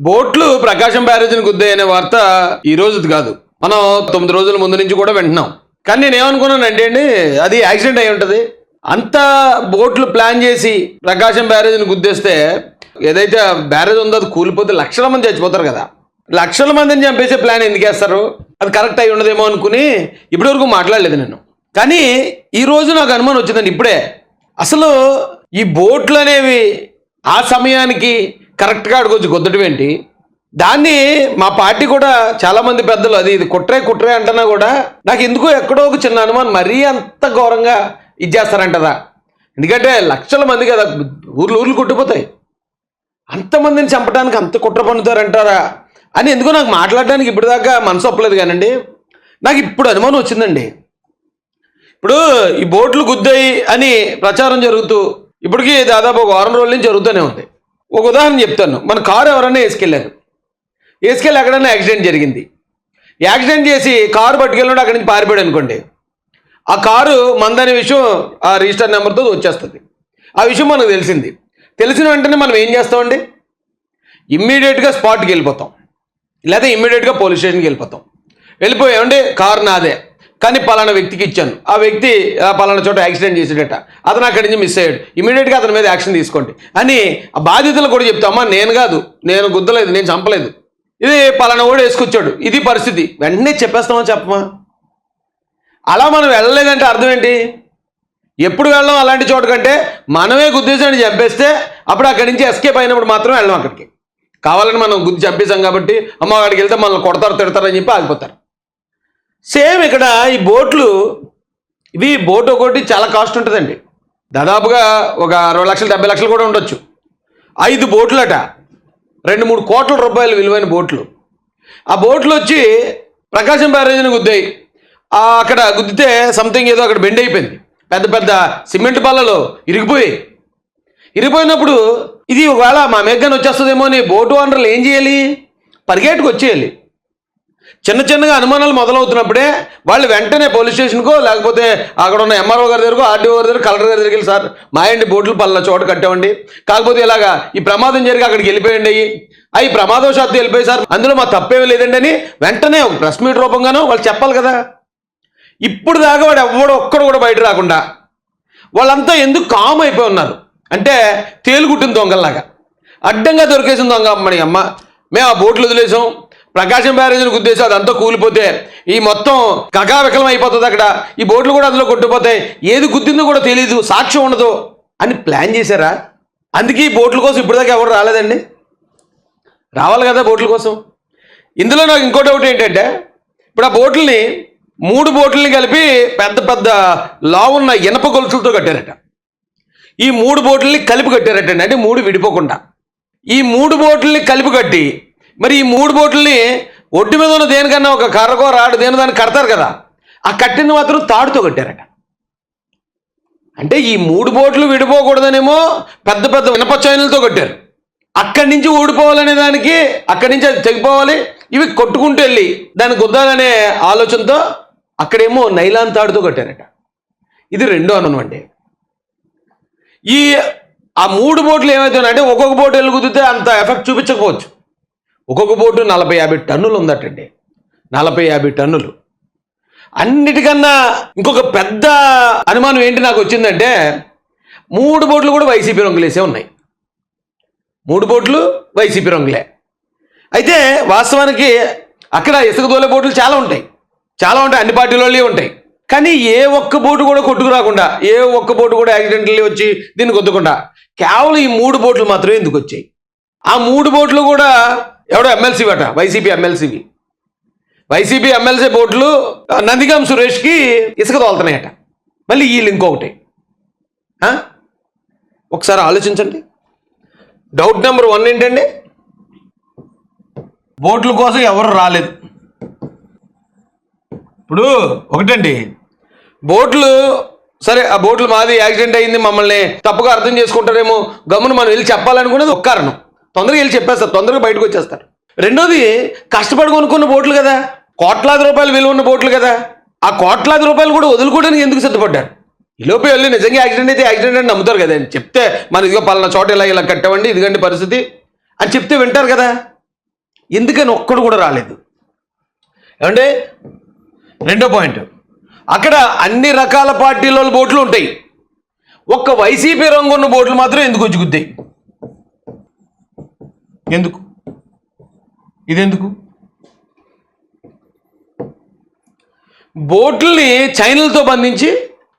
బోట్లు ప్రకాశం బ్యారేజ్ని గుద్దాయి అనే వార్త ఈ రోజుది కాదు. మనం తొమ్మిది రోజుల ముందు నుంచి కూడా వింటున్నాం. కానీ నేను ఏమనుకున్నానంటే అండి అది యాక్సిడెంట్ అయి ఉంటుంది. అంత బోట్లు ప్లాన్ చేసి ప్రకాశం బ్యారేజ్ని గుద్దేస్తే ఏదైతే బ్యారేజ్ ఉందో అది కూలిపోతే లక్షల మంది చచ్చిపోతారు కదా. లక్షల మందిని చంపేసే ప్లాన్ ఎందుకు వేస్తారు? అది కరెక్ట్ అయి ఉండదేమో అనుకుని ఇప్పటివరకు మాట్లాడలేదు నేను. కానీ ఈ రోజు నాకు అనుమానం వచ్చిందండి ఇప్పుడే. అసలు ఈ బోట్లు అనేవి ఆ సమయానికి కరెక్ట్గా అడుగొచ్చి గుద్దటం ఏంటి? దాన్ని మా పార్టీ కూడా చాలామంది పెద్దలు అది ఇది కుట్రే కుట్రే అంటున్నా కూడా నాకు ఎందుకో ఎక్కడో ఒక చిన్న అనుమానం మరీ అంత ఘోరంగా ఇచ్చేస్తారంటదా. ఎందుకంటే లక్షల మంది కదా ఊర్లు ఊర్లు కొట్టిపోతాయి అంతమందిని చంపడానికి అంత కుట్ర పన్నుతారంటారా? అని ఎందుకో నాకు మాట్లాడడానికి ఇప్పటిదాకా మనసు ఒప్పలేదు కానండి. నాకు ఇప్పుడు అనుమానం వచ్చిందండి. ఇప్పుడు ఈ బోట్లు గుద్దాయి అని ప్రచారం జరుగుతూ ఇప్పటికీ దాదాపు ఒక వారం రోజుల నుంచి జరుగుతూనే ఉంది. ఒక ఉదాహరణ చెప్తాను. మన కారు ఎవరైనా వేసుకెళ్ళారు. వేసుకెళ్ళి ఎక్కడన్నా యాక్సిడెంట్ జరిగింది. యాక్సిడెంట్ చేసి కారు పట్టుకెళ్ళినప్పుడు అక్కడి నుంచి పారిపోయాడు అనుకోండి. ఆ కారు మందనే విషయం ఆ రిజిస్టర్ నెంబర్తో వచ్చేస్తుంది. ఆ విషయం మనకు తెలిసింది. తెలిసిన వెంటనే మనం ఏం చేస్తామండి? ఇమ్మీడియట్గా స్పాట్కి వెళ్ళిపోతాం. లేదా ఇమ్మీడియట్గా పోలీస్ స్టేషన్కి వెళ్ళిపోతాం. వెళ్ళిపోయామండి కారు నాదే. కానీ పలానా వ్యక్తికి ఇచ్చాను. ఆ వ్యక్తి ఆ పలానా చోట యాక్సిడెంట్ చేసాడట అతను అక్కడి నుంచి మిస్ అయ్యాడు. ఇమీడియట్గా అతని మీద యాక్షన్ తీసుకోండి. అని ఆ బాధితులు కూడా చెప్తామా నేను కాదు. నేను గుద్దలేదు నేను చంపలేదు. ఇది పలానా కూడా వేసుకొచ్చాడు. ఇది పరిస్థితి. వెంటనే చెప్పేస్తామా చెప్పమా? అలా మనం వెళ్ళలేదంటే అర్థం ఏంటి? ఎప్పుడు వెళ్ళాం అలాంటి చోట కంటే మనమే గుద్దేశాన్ని చంపేస్తే అప్పుడు అక్కడి నుంచి ఎస్కేప్ అయినప్పుడు మాత్రం వెళ్ళాం అక్కడికి. కావాలని మనం గుద్ది చంపేశాం కాబట్టి అమ్మ అక్కడికి వెళ్తే మనల్ని కొడతారు తిడతారని చెప్పి ఆగిపోతారు. సేమ్ ఇక్కడ ఈ బోట్లు ఇవి బోట్ ఒకటి చాలా కాస్ట్ ఉంటుందండి. దాదాపుగా ఒక అరవై లక్షలు డెబ్బై లక్షలు కూడా ఉండొచ్చు. ఐదు బోట్లట. రెండు మూడు కోట్ల రూపాయలు విలువైన బోట్లు. ఆ బోట్లు వచ్చి ప్రకాశం బ్యారేజ్ని గుద్దాయి. అక్కడ గుద్దితే సంథింగ్ ఏదో అక్కడ బెండ్ అయిపోయింది. పెద్ద పెద్ద సిమెంట్ బల్లలు ఇరిగిపోయి ఇరిగిపోయినప్పుడు ఇది ఒకవేళ మా మేఘాన్ని వచ్చేస్తుందేమో అని బోటు ఓనర్లు ఏం చేయాలి? పరిగెట్టుకు వచ్చేయాలి చిన్న చిన్నగా అనుమానాలు మొదలవుతున్నప్పుడే వాళ్ళు వెంటనే పోలీస్ స్టేషన్కో లేకపోతే అక్కడ ఉన్న ఎంఆర్ఓ గారి దగ్గరకు ఆర్డీఓ గారి దగ్గర కలెక్టర్ గారి దగ్గరికి సార్ మా ఇంటి బోట్లు పల్ల చోట కట్టామండి. కాకపోతే ఇలాగా ఈ ప్రమాదం జరిగి అక్కడికి వెళ్ళిపోయండి. అవి ప్రమాదవశాత్తు వెళ్ళిపోయి సార్ అందులో మా తప్పేమీ లేదండి అని వెంటనే ఒక ప్రెస్ మీట్ రూపంగానో వాళ్ళు చెప్పాలి కదా. ఇప్పుడు దాకా వాడు ఎవ్వడు ఒక్కడు కూడా బయట రాకుండా వాళ్ళంతా ఎందుకు కామ్ అయిపోయి ఉన్నారు? అంటే తేలుగుట్టిన దొంగల్లాగా. అడ్డంగా దొరికేసిన దొంగ అమ్మని అమ్మ. మేము ఆ బోట్లు వదిలేసాం. ప్రకాశం బ్యారేజ్ని గుద్దేసి అదంతా కూలిపోతే ఈ మొత్తం కకావికలం అయిపోతుంది అక్కడ. ఈ బోట్లు కూడా అందులో కొట్టిపోతాయి ఏది గుద్దిందో కూడా తెలియదు సాక్ష్యం ఉండదు. అని ప్లాన్ చేశారా? అందుకే ఈ బోట్ల కోసం ఇప్పటిదాకా ఎవరు రాలేదండి? రావాలి కదా బోట్ల కోసం? ఇందులో నాకు ఇంకో డౌట్ ఏంటంటే ఇప్పుడు ఆ బోట్లని మూడు బోట్లని కలిపి పెద్ద పెద్ద లావున్న ఇనప గొలుసులతో కట్టారట. ఈ మూడు బోట్లని కలిపి కట్టారటండి. అంటే మూడు విడిపోకుండా. ఈ మూడు బోట్లని కలిపి కట్టి మరి ఈ మూడు బోట్లని ఒడ్డు మీద ఉన్న దేనికన్నా ఒక కర్రకో రాడు దేని దాన్ని కడతారు కదా ఆ కట్టింది మాత్రం తాడుతో కట్టారట. అంటే ఈ మూడు బోట్లు విడిపోకూడదనేమో పెద్ద పెద్ద వినప చైనలతో కట్టారు. అక్కడి నుంచి ఊడిపోవాలనే దానికి అక్కడి నుంచి అది తెగిపోవాలి ఇవి కొట్టుకుంటూ వెళ్ళి దాన్ని గుద్దాలనే ఆలోచనతో అక్కడేమో నైలాన్ తాడుతో కట్టారట. ఇది రెండో అనమండి ఈ ఆ మూడు బోట్లు ఏమవుతున్నాయంటే ఒక్కొక్క బోటు వెళ్ళి కుదిరితే అంత ఎఫెక్ట్ చూపించకపోవచ్చు. ఒక్కొక్క బోటు నలభై యాభై టన్నులు ఉందటండి. నలభై యాభై టన్నులు. అన్నిటికన్నా ఇంకొక పెద్ద అనుమానం ఏంటి నాకు వచ్చిందంటే మూడు బోట్లు కూడా వైసీపీ రంగులేసే ఉన్నాయి. మూడు బోట్లు వైసీపీ రంగులే. అయితే వాస్తవానికి అక్కడ ఇసుక దోలే బోట్లు చాలా ఉంటాయి. చాలా ఉంటాయి అన్ని పార్టీలలో ఉంటాయి. కానీ ఏ ఒక్క బోటు కూడా కొట్టుకు రాకుండా ఏ ఒక్క బోటు కూడా యాక్సిడెంట్లీ వచ్చి దీన్ని కొద్దకుండా కేవలం ఈ మూడు బోట్లు మాత్రమే ఎందుకు వచ్చాయి? ఆ మూడు బోట్లు కూడా ఎవడో ఎమ్మెల్సీ అట వైసీపీ ఎమ్మెల్సీవి. వైసీపీ ఎమ్మెల్సీ బోట్లు నందిగం సురేష్కి ఇసుక తోలుతున్నాయట. మళ్ళీ వీళ్ళు ఇంకొకటి. ఒకసారి ఆలోచించండి. డౌట్ నెంబర్ వన్ ఏంటండి? బోట్ల కోసం ఎవరు రాలేదు. ఇప్పుడు ఒకటండి. బోట్లు సరే ఆ బోట్లు మాది యాక్సిడెంట్ అయింది మమ్మల్ని తప్పుగా అర్థం చేసుకుంటారేమో గమ్మున మనం వెళ్ళి చెప్పాలనుకునేది ఒక కారణం. తొందరగా వెళ్ళి చెప్పేస్తారు తొందరగా బయటకు వచ్చేస్తారు. రెండోది కష్టపడి కొనుక్కున్న బోట్లు కదా. కోట్లాది రూపాయలు విలువ ఉన్న బోట్లు కదా. ఆ కోట్లాది రూపాయలు కూడా వదులుకోవడానికి ఎందుకు సిద్ధపడ్డారు? ఈ వెళ్ళి నిజంగా యాక్సిడెంట్ అయితే యాక్సిడెంట్ అని నమ్ముతారు కదా. చెప్తే మన ఇదిగో పలానా చోట ఇలా ఇలా కట్టామండి ఇదిగండి పరిస్థితి అని చెప్తే వింటారు కదా. ఎందుకని ఒక్కడు కూడా రాలేదు. ఏమంటే రెండో పాయింట్. అక్కడ అన్ని రకాల పార్టీల బోట్లు ఉంటాయి. ఒక్క వైసీపీ రంగు ఉన్న బోట్లు మాత్రం ఎందుకు వచ్చి ఎందుకు ఇదెందుకు? బోట్లని చైనలతో బంధించి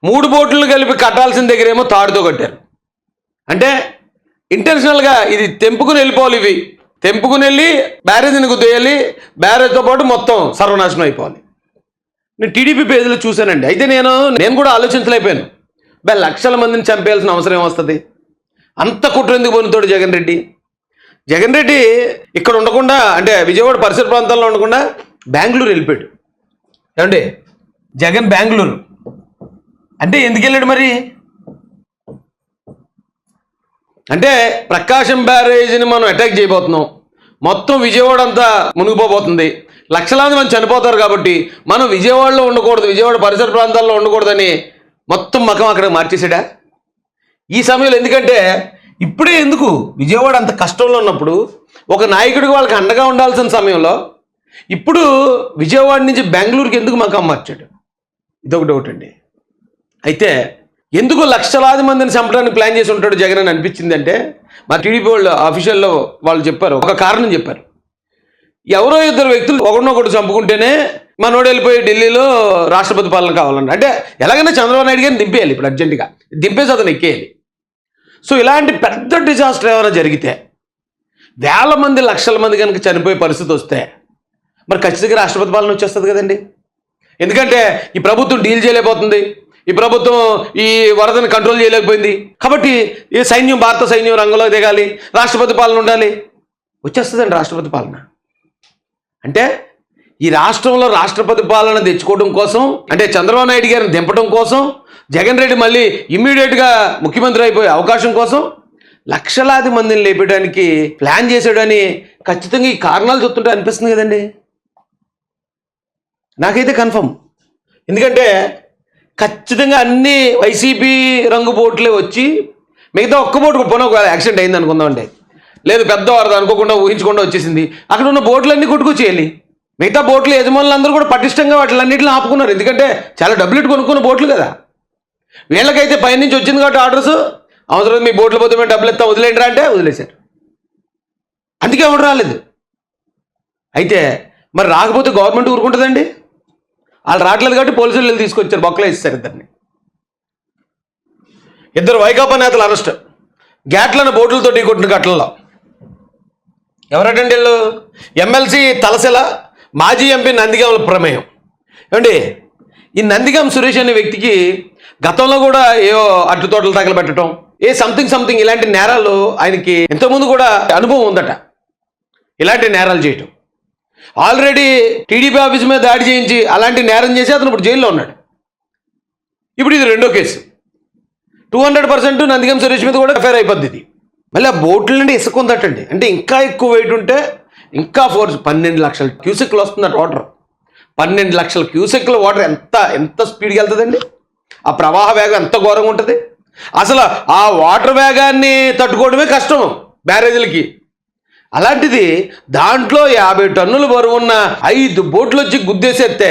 మూడు బోట్లు కలిపి కట్టాల్సిన దగ్గరేమో తాడుతో కట్టారు. అంటే ఇంటెన్షనల్గా ఇది తెంపుకుని వెళ్ళిపోవాలి ఇవి. తెంపుకుని వెళ్ళి బ్యారేజ్ని గుద్దేయాలి. బ్యారేజ్తో పాటు మొత్తం సర్వనాశనం అయిపోవాలి. నేను టీడీపీ పేజీలో చూశానండి. అయితే నేను నేను కూడా ఆలోచించలేకపోయాను. బే లక్షల మందిని చంపేయాల్సిన అవసరం ఏమొస్తుంది? అంత కుట్ర ఎందుకు పొందుతాడు జగన్ రెడ్డి? జగన్ రెడ్డి ఇక్కడ ఉండకుండా అంటే విజయవాడ పరిసర ప్రాంతాల్లో ఉండకుండా బెంగళూరు వెళ్ళిపోయాడు. ఏమండి? జగన్ బెంగళూరు. అంటే ఎందుకు వెళ్ళాడు మరి? అంటే ప్రకాశం బ్యారేజ్ని మనం అటాక్ చేయబోతున్నాం. మొత్తం విజయవాడ అంతా మునిగిపోబోతుంది. లక్షలాది మంది చనిపోతారు కాబట్టి మనం విజయవాడలో ఉండకూడదు విజయవాడ పరిసర ప్రాంతాల్లో ఉండకూడదని మొత్తం మకం అక్కడ మార్చేసాడా ఈ సమయంలో ఎందుకంటే ఇప్పుడే ఎందుకు? విజయవాడ అంత కష్టంలో ఉన్నప్పుడు ఒక నాయకుడికి వాళ్ళకి అండగా ఉండాల్సిన సమయంలో ఇప్పుడు విజయవాడ నుంచి బెంగళూరుకి ఎందుకు మాకు మార్చాడు ఇదొక డౌట్ అండి. అయితే ఎందుకు లక్షలాది మందిని చంపడానికి ప్లాన్ చేసి ఉంటాడు జగన్ అని అనిపించింది అంటే మా టీడీపీ వాళ్ళు అఫీషియల్లో వాళ్ళు చెప్పారు ఒక కారణం చెప్పారు. ఎవరో ఇద్దరు వ్యక్తులు ఒకరినొకటి చంపుకుంటేనే మనోడు వెళ్ళిపోయి ఢిల్లీలో రాష్ట్రపతి పాలన కావాలండి అంటే ఎలాగైనా చంద్రబాబు నాయుడు గారిని దింపేయాలి ఇప్పుడు అర్జెంటుగా దింపేసి అతను ఎక్కేయాలి. సో ఇలాంటి పెద్ద డిజాస్టర్ ఏమైనా జరిగితే వేల మంది లక్షల మంది కనుక చనిపోయే పరిస్థితి వస్తే మరి ఖచ్చితంగా రాష్ట్రపతి పాలన వచ్చేస్తుంది కదండి. ఎందుకంటే ఈ ప్రభుత్వం డీల్ చేయలేకపోతుంది. ఈ ప్రభుత్వం ఈ వరదను కంట్రోల్ చేయలేకపోయింది. కాబట్టి ఈ సైన్యం భారత సైన్యం రంగంలో దిగాలి రాష్ట్రపతి పాలన ఉండాలి. వచ్చేస్తుందండి రాష్ట్రపతి పాలన. అంటే ఈ రాష్ట్రంలో రాష్ట్రపతి పాలన తెచ్చుకోవడం కోసం అంటే చంద్రబాబు నాయుడు గారిని దింపడం కోసం జగన్ రెడ్డి మళ్ళీ ఇమ్మీడియట్గా ముఖ్యమంత్రి అయిపోయే అవకాశం కోసం లక్షలాది మందిని లేపడానికి ప్లాన్ చేశాడని ఖచ్చితంగా ఈ కారణాలు చూస్తుంటే అనిపిస్తుంది కదండి. నాకైతే కన్ఫర్మ్. ఎందుకంటే ఖచ్చితంగా అన్ని వైసీపీ రంగు బోట్లే వచ్చి మిగతా ఒక్క బోటు పోనీ ఒకవేళ యాక్సిడెంట్ అయింది అనుకుందామండి లేదు పెద్ద వరద అనుకోకుండా ఊహించకుండా వచ్చేసింది. అక్కడ ఉన్న బోట్లన్నీ కొట్టుకొచ్చేయాలి. మిగతా బోట్ల యజమానులందరూ కూడా పటిష్టంగా వాటిలన్నింటిని ఆపుకున్నారు. ఎందుకంటే చాలా డబ్బులు ఇట్టు కొనుక్కున్న బోట్లు కదా. వీళ్ళకైతే పైనుంచి వచ్చింది కాబట్టి ఆర్డర్స్. అవసరం మీ బోట్లు పోతే మేము డబ్బులు ఇస్తాం వదిలేండి అంటే వదిలేశారు. అందుకే ఎవరు రాలేదు. అయితే మరి రాకపోతే గవర్నమెంట్ ఊరుకుంటుందండి? వాళ్ళు రావట్లేదు కాబట్టి పోలీసులు వెళ్ళి తీసుకొచ్చారు బొక్కలో ఇస్తారు ఇద్దరిని. ఇద్దరు వైకాపా నేతలు అరెస్ట్. గ్యాట్లను బోట్లతో ఢీకొట్టిన ఘటనలో. ఎవరటండి వీళ్ళు? ఎమ్మెల్సీ తలసెల మాజీ ఎంపీ నందిగాముల ప్రమేయం. ఏమండి? ఈ నందిగాం సురేష్ అనే వ్యక్తికి గతంలో కూడా ఏవో అడ్డు తోటలు తగలబెట్టడం ఏ సంథింగ్ సంథింగ్ ఇలాంటి నేరాలు ఆయనకి ఇంతకుముందు కూడా అనుభవం ఉందట. ఇలాంటి నేరాలు చేయటం. ఆల్రెడీ టీడీపీ ఆఫీస్ మీద దాడి చేయించి అలాంటి నేరం చేసి అతను ఇప్పుడు జైల్లో ఉన్నాడు. ఇప్పుడు ఇది రెండో case. Two hundred percent Nandigam Suresh మీద కూడా ఎఫ్ఐఆర్ అయిపోద్ది ఇది. మళ్ళీ ఆ బోట్ల నుండి ఇసుక ఉందటండి అంటే ఇంకా ఎక్కువ వెయిట్ ఉంటే ఇంకా ఫోర్స్ పన్నెండు లక్షల క్యూసెక్లు వస్తుందట వాటర్ పన్నెండు లక్షల క్యూసెక్ల వాటర్ ఎంత ఎంత స్పీడ్కి వెళ్తుందండి? ఆ ప్రవాహ వేగం ఎంత ఘోరంగా ఉంటుంది? అసలు ఆ వాటర్ వేగాన్ని తట్టుకోవడమే కష్టం బ్యారేజీలకి. అలాంటిది దాంట్లో యాభై టన్నులు బరువున్న ఐదు బోట్లు వచ్చి గుద్దేసేస్తే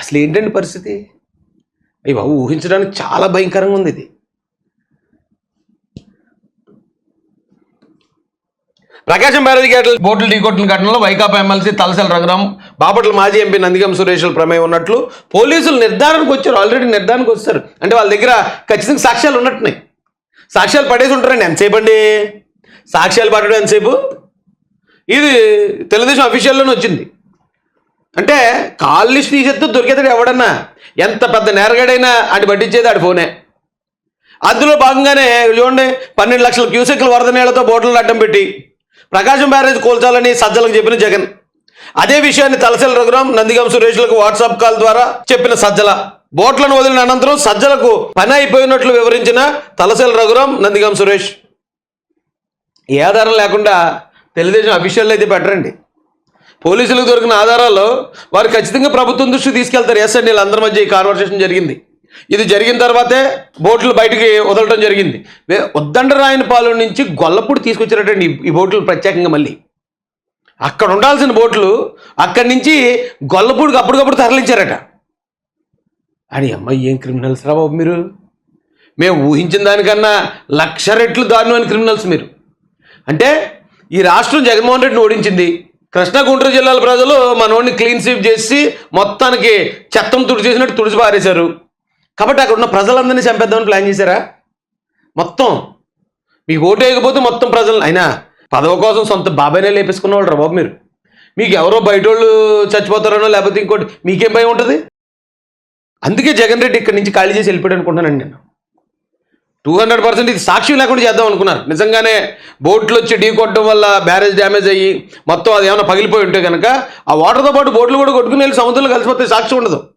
అసలు ఏంటండి పరిస్థితి? అయ్యి బాబు ఊహించడానికి చాలా భయంకరంగా ఉంది ఇది. ప్రకాశం బ్యారేజ్ గేట్ల బోట్లు ఢీకొట్టిన ఘటనలో వైకాపా ఎమ్మెల్సీ తలసల రఘురాం బాపట్ల మాజీ ఎంపీ నందిగం సురేష్ల ప్రమేయం ఉన్నట్లు పోలీసులు నిర్ధారణకు వచ్చారు ఆల్రెడీ నిర్ధారణకు వచ్చారు అంటే వాళ్ళ దగ్గర ఖచ్చితంగా సాక్ష్యాలు ఉన్నట్టున్నాయి. సాక్ష్యాలు పడేసి ఉంటారండి. ఎంతసేపు అండి? సాక్ష్యాలు పడడం ఎంతసేపు? ఇది తెలుగుదేశం అఫీషియల్లోనే వచ్చింది. అంటే కాల్ లిస్ట్ తీసేస్తే దొరికేతాడు ఎవడన్నా? ఎంత పెద్ద నేరగాడైనా అటు పట్టించేది ఆడి ఫోనే. అందులో భాగంగానే చూడండి పన్నెండు లక్షల క్యూసెక్ల వరద నీళ్ళతో బోట్లను అడ్డం పెట్టి ప్రకాశం బ్యారేజ్ కూల్చాలని సజ్జలకు చెప్పిన జగన్. అదే విషయాన్ని తలసల రఘురాం నందిగం సురేష్లకు వాట్సాప్ కాల్ ద్వారా చెప్పిన సజ్జల. బోట్లను వదిలిన అనంతరం సజ్జలకు పని అయిపోయినట్లు వివరించిన తలసల రఘురాం నందిగం సురేష్. ఏ ఆధారం లేకుండా తెలుగుదేశం అఫీషియల్ అయితే పెట్టరండి పోలీసులకు దొరికిన ఆధారాలు వారు ఖచ్చితంగా ప్రభుత్వం దృష్టి తీసుకెళ్తారు. ఎస్ అండి వీళ్ళందరి మధ్య ఈ కాన్వర్సేషన్ జరిగింది. ఇది జరిగిన తర్వాతే బోట్లు బయటికి వదలటం జరిగింది. ఉద్దండరాయనపాలెం నుంచి గొల్లపూడి తీసుకొచ్చినటువంటి ఈ- ఈ బోట్లు ప్రత్యేకంగా మళ్ళీ. అక్కడ ఉండాల్సిన బోట్లు అక్కడి నుంచి గొల్లపూడికి అప్పటికప్పుడు తరలించారట. అని అమ్మాయి ఏం క్రిమినల్స్ రా బాబు మీరు? మేము ఊహించిన దానికన్నా లక్ష రెట్లు దారుణమైన క్రిమినల్స్ మీరు. అంటే ఈ రాష్ట్రం జగన్మోహన్ రెడ్డిని ఓడించింది. కృష్ణా గుంటూరు జిల్లాల ప్రజలు మనోడిని క్లీన్ స్వీప్ చేసి మొత్తానికి చెత్తం తుడిచేసినట్టు తుడిచి పారేశారు. కాబట్టి అక్కడ ఉన్న ప్రజలందరినీ చంపేద్దామని ప్లాన్ చేశారా? మొత్తం. మీకు ఓటు వేయకపోతే మొత్తం ప్రజలు అయినా పదవ కోసం సొంత బాబాయ్నే లేపేసుకున్న వాళ్ళు రా బాబు మీరు? మీకు ఎవరో బయట వాళ్ళు చచ్చిపోతారనో లేకపోతే ఇంకోటి మీకేం భయం ఉంటుంది? అందుకే జగన్ రెడ్డి ఇక్కడి నుంచి ఖాళీ చేసి వెళ్ళిపోయాడు అనుకుంటున్నాను నేను. టూ హండ్రెడ్ పర్సెంట్ ఇది సాక్ష్యం లేకుండా చేద్దాం అనుకున్నారు. నిజంగానే బోట్లు వచ్చి ఢీ కొట్టడం వల్ల బ్యారేజ్ డ్యామేజ్ అయ్యి మొత్తం అది ఏమైనా పగిలిపోయి ఉంటే కనుక ఆ వాటర్తో పాటు బోట్లు కూడా కొట్టుకుని వెళ్ళి సముద్రంలో కలిసిపోతే సాక్ష్యం ఉండదు.